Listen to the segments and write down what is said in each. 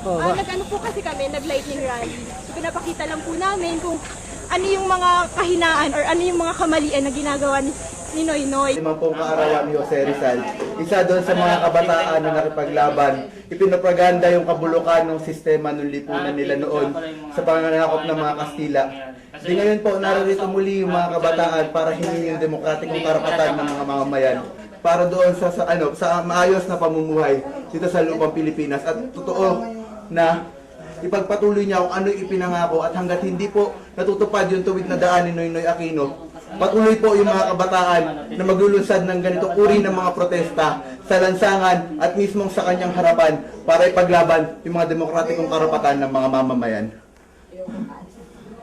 Ah, nag-ano po kasi kami, nag-lightning rally. So, pinapakita lang po namin kung ano yung mga kahinaan or ano yung mga kamalian na ginagawa ni, ni Noy Noy. Limang pong kaarawan ni Jose Rizal. Isa doon sa mga kabataan na nakipaglaban. Ipinapaganda yung kabulukan ng sistema ng lipunan nila noon sa panganakop ng mga Kastila. Di ngayon po, narito muli yung mga kabataan para hingin yung demokratikong karapatan ng mga mamamayan para doon sa, sa ano sa maayos na pamumuhay dito sa lupang Pilipinas at totoo na ipagpatuloy niya kung ano yung ipinangako at hanggat hindi po natutupad yung tuwid na daan ni Noynoy Aquino Patuloy po yung mga kabataan na maglulunsad ng ganito uri ng mga protesta sa lansangan at mismong sa kanyang harapan para ipaglaban yung mga demokratikong karapatan ng mga mamamayan.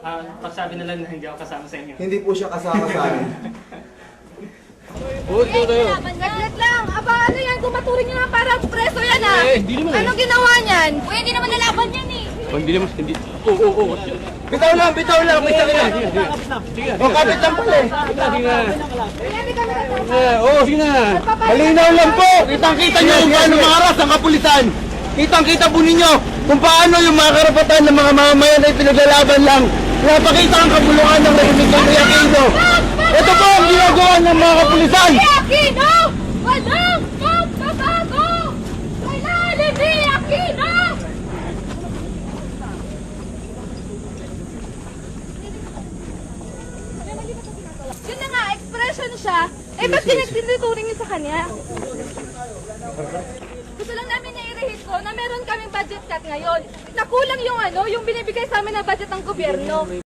Ah, pagsabi na lang na hindi ako kasama sa inyo. Hindi po siya kasama sa amin. Naglat lang! Aba, ano yan? Kung maturing nyo na parang preso yan ah! Eh, hindi naman. Anong ginawa niyan? Uy, hindi naman nalaban yan eh! Oh, hindi naman, hindi. Oo, oo, oo. Bitaw lang, bitaw lang, bitaw lang. Sige, sige. Sige. Oh, kapit lang pala eh. Sige, sige. Kami Eh, Oo, sige na. Malinaw lang po. Kitang-kita niyo kung paano maharas ang kapulisan. Kitang-kita po ninyo kung paano yung mga karapatan ng mga mamamayan ay pinaglalaban lang. Pinapakita ang kabulukan ng rahimik ng Aquino. Ito po ang ginagawa ng mga kapulisan. Aquino! Walang magbabago! Kailangan ni Aquino! Yun na nga, expression siya. Eh, ba't tinituring niyo sa kanya? Gusto lang namin na-irehit ko na meron kaming budget cut ngayon. Nakulang yung ano, yung binibigay sa amin na budget ng gobyerno.